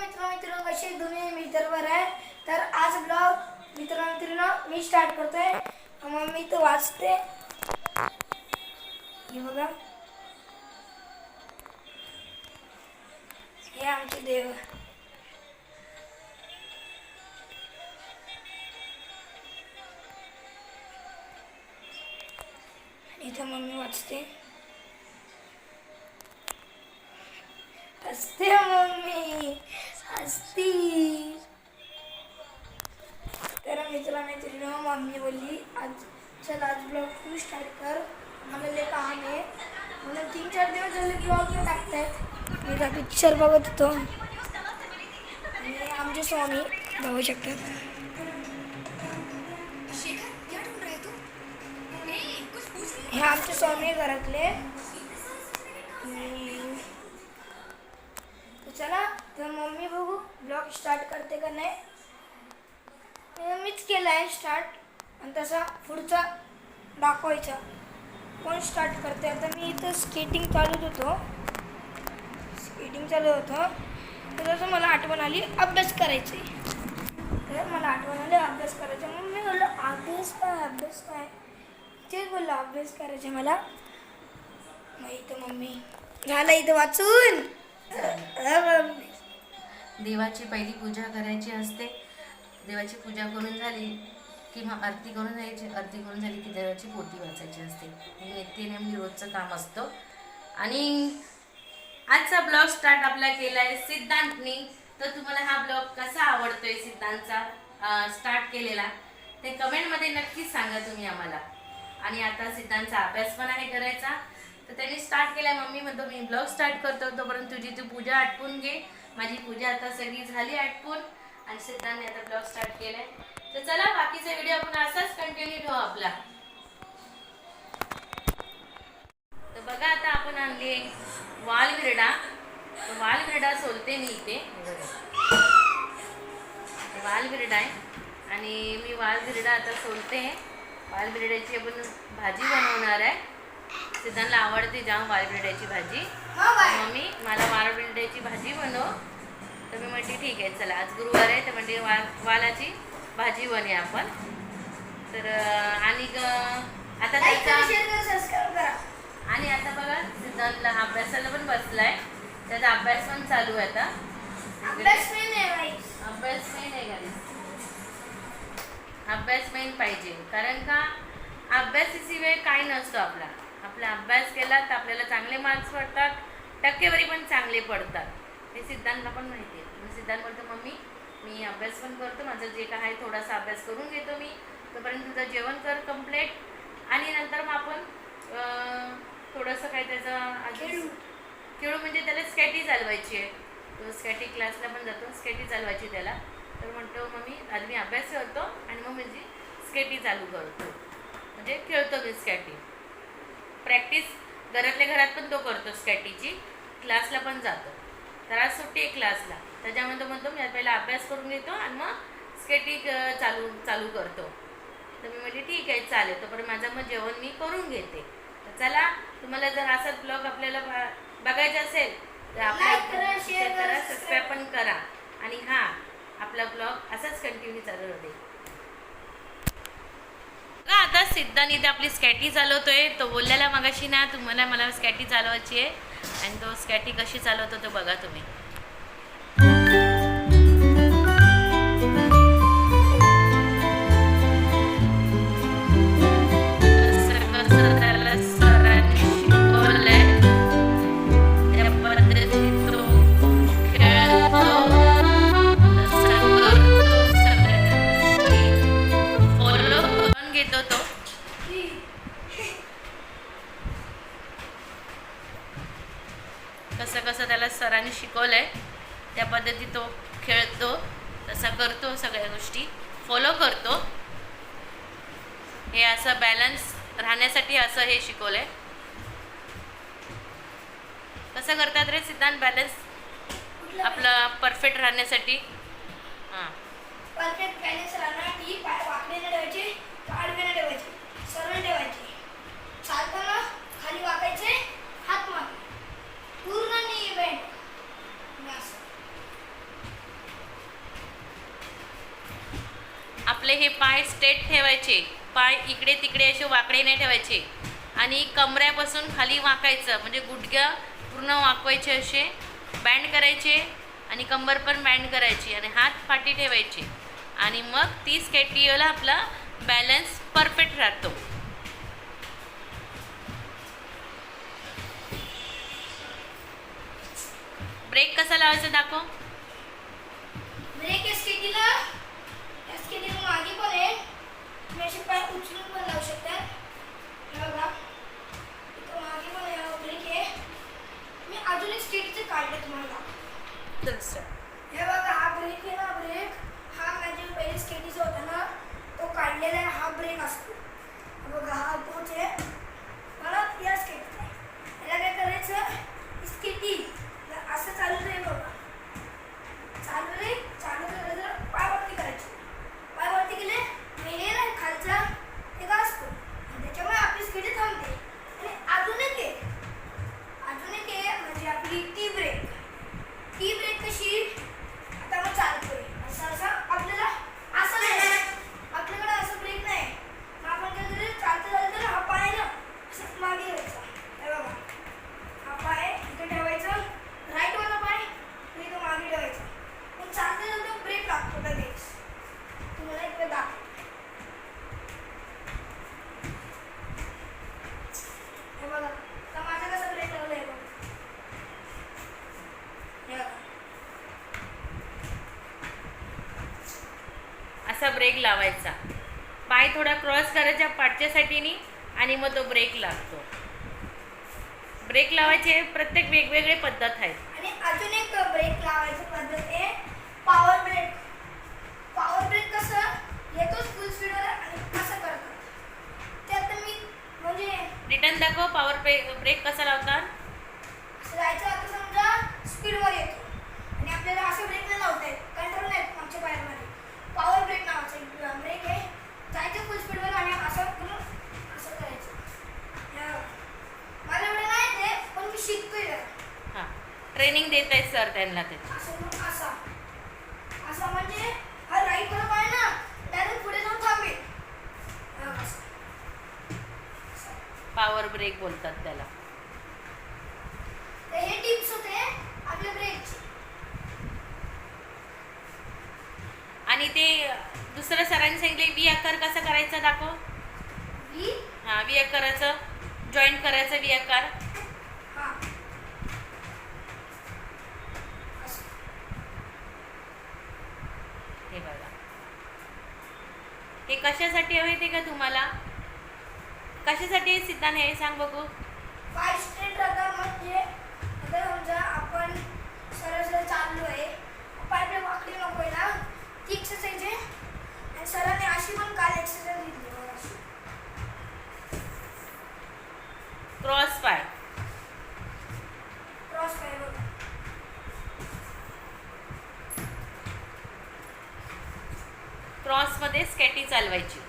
मित्र मित्र कसे तुम्ही मित्रवर आहे. तर आज ब्लॉग मित्र मित्रांनो मी स्टार्ट करतोय. मग मी तो वाचते. हे बघा. हे आमचे देव. इथं मम्मी वाचते. असते मम्मी. हसती तर मित्रा मैत्रिणी मम्मी बोलली आज चल आज ब्लॉग तू स्टार्ट कर. मला लय काम आहे. म्हणून तीन चार दिवस झाले ब्लॉग नाही टाकतायत. मी आता पिक्चर बघत होतो. आणि आमचे स्वामी बघू शकतात. हे आमचे स्वामी घरातले. चला तर मम्मी बघू ब्लॉग स्टार्ट करते का नाही? मीच केला आहे स्टार्ट आणि तसा पुढचा दाखवायचा. कोण स्टार्ट करते? आता मी इथं स्केटिंग चालवत होतो. स्केटिंग चालवत होतो. तर तसं मला आठवण आली अभ्यास करायची तर मला आठवण आली अभ्यास करायचा. मग मी बोललो अभ्यास काय अभ्यास काय तेच बोललो अभ्यास करायचा मला. मग इथं मम्मी झालं इथं वाचून. मम्मी. देवाची पहिली पूजा करायची असते. देवाची पूजा करून झाली की मग आरती करून जायची आरती करून झाली की देवाची पोती वाचायची असते. हे नित्यनेम रोजचं काम असतं. आणि आजचा ब्लॉग स्टार्ट आपला केला आहे सिद्धांतनी. तर तुम्हाला हा ब्लॉग कसा आवडतोय सिद्धांतचा? स्टार्ट केलेला. ते कमेंटमध्ये नक्कीच सांगा तुम्ही आम्हाला. आणि आता सिद्धांतचा अभ्यास पण आहे करायचा. तर त्यांनी स्टार्ट केला मम्मी म्हणतो मी ब्लॉग स्टार्ट करतो तोपर्यंत तुझी तू पूजा आटपून घे. माझी पूजा आता सगळी झाली आटपून आणि सिद्धांनी आता ब्लॉग स्टार्ट केलाय. तर चला बाकीचा व्हिडिओ आपण असाच कंटिन्यू ठेवू आपला. तर बघा आता आपण आणली वाल विरडा सोलते मी इथे. वाल आहे. आणि मी वाल आता सोलते. वाल आपण भाजी बनवणार आहे. सिद्धांतला आवडते जाम वाल विरड्याची भाजी. काय? मम्मी मला वाल विरड्याची भाजी बनव. तर मी म्हटली ठीक आहे चला आज गुरुवार आहे तर म्हटली वाल वालाची भाजी बनवूया आपण. तर आणि आता त्याचा आणि आता बघा सिद्धांतला अभ्यासाला पण बसलाय. त्याचा अभ्यास पण चालू आहे आता. अभ्यास मेन आहे अभ्यास मेन पाहिजे. कारण का अभ्यासाची वेळ काही नसतो आपला. आपला अभ्यास केला तर आपल्याला चांगले मार्क्स पडतात टक्केवारी पण चांगले पडतात. हे सिद्धांतला पण माहिती आहे. मग सिद्धांत बोलतो मम्मी मी अभ्यास पण करतो माझं जे काय आहे थोडासा अभ्यास करून घेतो मी. तोपर्यंत तुझं जेवण कर कम्प्लेट आणि नंतर मग आपण थोडंसं काय त्याचं खेळू. अजून खेळू म्हणजे त्याला स्कॅटी चालवायची आहे. तो स्कॅटी क्लासला पण जातो स्केटी चालवायची त्याला. तर म्हणतो मम्मी आधी मी अभ्यास करतो आणि मग म्हणजे स्केटी चालू करतो. म्हणजे खेळतो मी स्कॅटी प्रॅक्टिस घरातल्या घरात पण तो करतो स्कॅटीची क्लासला पण जातो. तर आज सुट्टी आहे क्लासला त्याच्यामध्ये तो म्हणतो मी पहिला अभ्यास करून घेतो आणि मग स्केटी अं, चालू चालू करतो. तर मी म्हटली ठीक आहे चालेल. तोपर्यंत माझं मग जेवण मी करून घेते. तर चला तुम्हाला जर असाच ब्लॉग आपल्याला बघायचा असेल तर share share करा, करा सबस्क्राईब पण करा. आणि हां आपला ब्लॉग असाच कंटिन्यू चालू राहते आता सिद्धांत इथे आपली स्कॅटी चालवतोय. तो बोललेला मगाशी ना तुम्हाला मला स्कॅटी चालवायची आहे. आणि तो स्कॅटी कशी चालवतो तो बघा तुम्ही. कसं त्याला सरांनी शिकवलंय. त्या पद्धतीत तो खेळतो तसा करतो सगळ्या गोष्टी. फॉलो करतो. हे असं बॅलन्स राहण्यासाठी असं हे शिकवलंय. कसं करतात रे सिद्धांत? बॅलन्स आपलं परफेक्ट राहण्यासाठी. हां. परफेक्ट बॅलन्स राहण्यासाठी पाय वाकडे नाही ठेवायचे आडवे नाही ठेवायचे सरळ ठेवायचे चालताना खाली वाकायचे हात मागे पूर्ण नाही बँड असं आपले स्टेट स्ट्रेट ठेवायचे. पाय इकडे तिकडे असे वाकडे नाही ठेवायचे. आणि कमऱ्यापासून खाली वाकायचं. म्हणजे गुडघ्या पूर्ण वाकवायचे असे. बँड करायचे आणि कंबर पण बँड करायची आणि हात फाटी ठेवायचे. आणि मग ती केटीओला आपला बॅलन्स परफेक्ट राहतो. ब्रेक कसा लावायचा दाखव. ब्रेक या या स्केटीला मागे पण आहे तुम्ही असे पाय उचलून पण लावू शकता हे। बघा इथं मागे पण आहे ब्रेक आहे मी अजून एक स्केटीचं काढलं तुम्हाला हे। बघा हा ब्रेक आहे ना ब्रेक हा माझे पहिले स्केटीचा होता ना तो काढलेला आहे हा ब्रेक असतो हा बघा हा तोच आहे मला या स्केटीचा आहे याला काय करायचं स्केटी असं चालू रे बघा चालू रे चालू करायचं पाय वरती करायचे पाय वरती केले मेले ना खालचा ते का असतो आणि त्याच्यामुळे आपली स्केटी थांबते आणि अजून एक आहे अजून एक आहे म्हणजे आपली टी ब्रेक टी ब्रेक कशी आता मग चालतोय असं असं आपल्याला असं नाही आपल्याकडे असं ब्रेक नाही मग आपण काय करायचं चालतं चालतं हा पाय ना असं मागे घ्यायचा हे बघा हा पाय इथे ठेवायचं राईट वाला पाय आणि इथं मागे ठेवायचा पण चालतं चालतं ब्रेक लागतो लगेच तुम्हाला इकडे दाखव हे बघा तर माझा कसा ब्रेक लागला हे बघा हे बघा असा ब्रेक लावायचा. पाय थोडा क्रॉस करायचा पाठच्या साठीनी आणि मग तो ब्रेक लागतो. ब्रेक लावायचे प्रत्येक वेगवेगळे पद्धत आहेत. आणि अजून एक ब्रेक लावायची पद्धत आहे पॉवर ब्रेक पॉवर ब्रेक कसं? येतोच फुल स्पीडवर आणि कसं करतात ते आता मी म्हणजे रिटर्न दाखव पॉवर ब्रेक ब्रेक कसा लावतात? जायचं आता समजा स्पीडवर येतो आणि आपल्याला असं ब्रेक नाही लावता येत कंट्रोल नाही मागच्या पायामध्ये पॉवर ब्रेक नावाचा एक ब्रेक आहे जायचं फुल स्पीडवर आणि असं करून असं करायचं हे बघा. मला एवढं नाही ते पण मी शिकतोय जरा हां ट्रेनिंग देत आहेत सर त्यांना ते असं मग असा असा म्हणजे हा राईट वर पाय ना डायरेक्ट पुढे जाऊन थांबेल हा, असं. असं. पॉवर ब्रेक बोलतात त्याला. तर हे टिप्स होते आपल्या ब्रेकचे आणि ते दुसरं सरांनी सांगितले वी आकार कसा करायचा? दाखव. ही हां वी आकाराचं. जॉईंट करायचं वी आकार हा असं. हे बघा हे कशासाठी हवे ते का तुम्हाला? कशासाठी हे सिद्धांत हे सांग बघू. फाय स्ट्रीट राहतात म्हणजे आता समजा आपण सरळ सरळ चाललो आहे पाय आपले वाकडे नको आहे ना ती एक्सरसाइज आहे आणि सरांनी अशी पण काल एक्सरसाइज दिली बघा अशी. क्रॉस पाय क्रॉस पाय बघा चालवायची.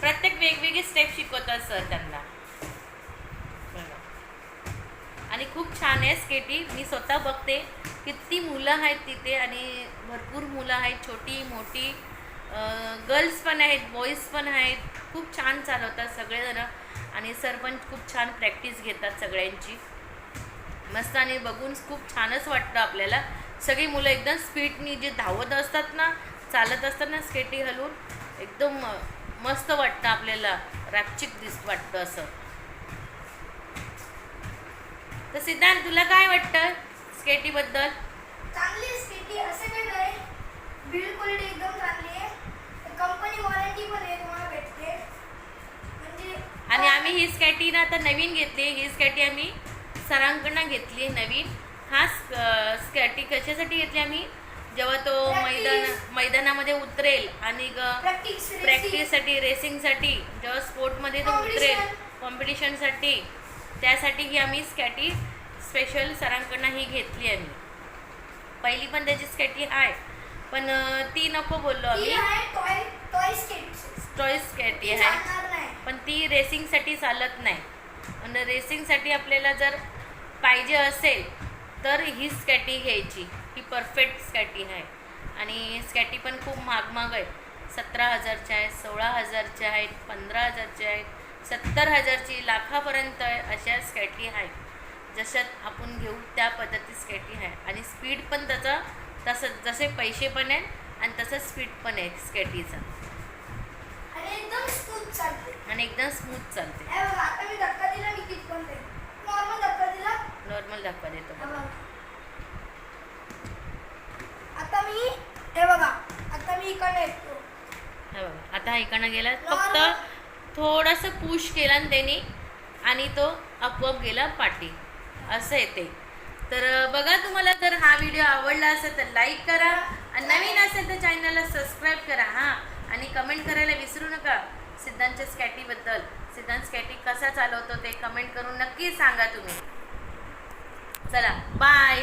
प्रत्येक वेगवेगळी स्टेप शिकवतात सर त्यांना. आणि खूप छान आहे स्केटी. मी स्वतः बघते किती मुलं आहेत तिथे आणि भरपूर मुलं आहेत छोटी मोठी. गर्ल्स पण आहेत बॉईज पण आहेत. खूप छान चालवतात सगळेजणं. आणि सर पण खूप छान प्रॅक्टिस घेतात सगळ्यांची. मस्त आणि बघून खूप छानच वाटतं आपल्याला. सगळी मुलं एकदम स्पीडनी जे धावत असतात ना चालत असतात ना स्केटी घालून एकदम मस्त वाटतं आपल्याला. रापचिक दिस वाटतं असं. तर सिद्धांत तुला काय वाटतं स्केटीबद्दल? चांगली स्केटी असं काही नाही. बिल्ड क्वालिटी एकदम चांगली आहे. कंपनी वॉरंटी पण आहे तुम्हाला भेटते. म्हणजे आणि आम्ही ही स्कॅटी ना आता नवीन घेतली ही स्कॅटी आम्ही सरांकडनं घेतली नवीन. हा स्कॅटी कशासाठी घेतली आम्ही? जेव्हा तो. मैदान मैदानामध्ये उतरेल आणि प्रॅक्टिससाठी रेसिंगसाठी जेव्हा स्पोर्टमध्ये तो उतरेल. कॉम्पिटिशनसाठी त्यासाठी ही आम्ही स्कॅटी स्पेशल सरांकडनं ही घेतली आम्ही पहिली पण त्याची स्कॅटी आहे पण ती नको बोललो आम्ही. टॉय स्केट आहे. पण ती रेसिंगसाठी चालत नाही. आणि रेसिंगसाठी आपल्याला जर पाहिजे असेल तर ही स्कॅटी घ्यायची. ही परफेक्ट स्कॅटी आहे. आणि स्कॅटी पण खूप महाग महाग आहे. सतरा हजारच्या आहेत सोळा हजारच्या आहेत पंधरा हजारच्या आहेत सत्तर हजारची लाखापर्यंत अशा स्कॅटी आहेत जशात आपण घेऊ त्या पद्धती स्कॅटी आहे. आणि स्पीड पण त्याचा तसं जसे पैसे पण आहेत आणि तसं स्पीड पण आहे स्कॅटीचा आणि एकदम स्मूथ चालते. आणि एकदम स्मूथ चालते हे बघा आता मी धक्का दिला मी किती पण नॉर्मल धक्का दिला नॉर्मल धक्का देतो हे बघा आता मी हे बघा आता मी इकडे येतो. हे बघा आता इकडनं गेला. फक्त थोडंसं पुश केला ना त्यांनी आणि तो आपोआप गेला पाठी. असं येते तर बघा तुम्हाला जर हा व्हिडिओ आवडला असेल तर लाईक करा आणि नवीन असेल तर चॅनलला सबस्क्राईब करा हां. आणि कमेंट करायला विसरू नका सिद्धांतच्या स्कॅटीबद्दल सिद्धांत स्कॅटी कसा चालवतो ते कमेंट करून नक्की सांगा तुम्ही. चला बाय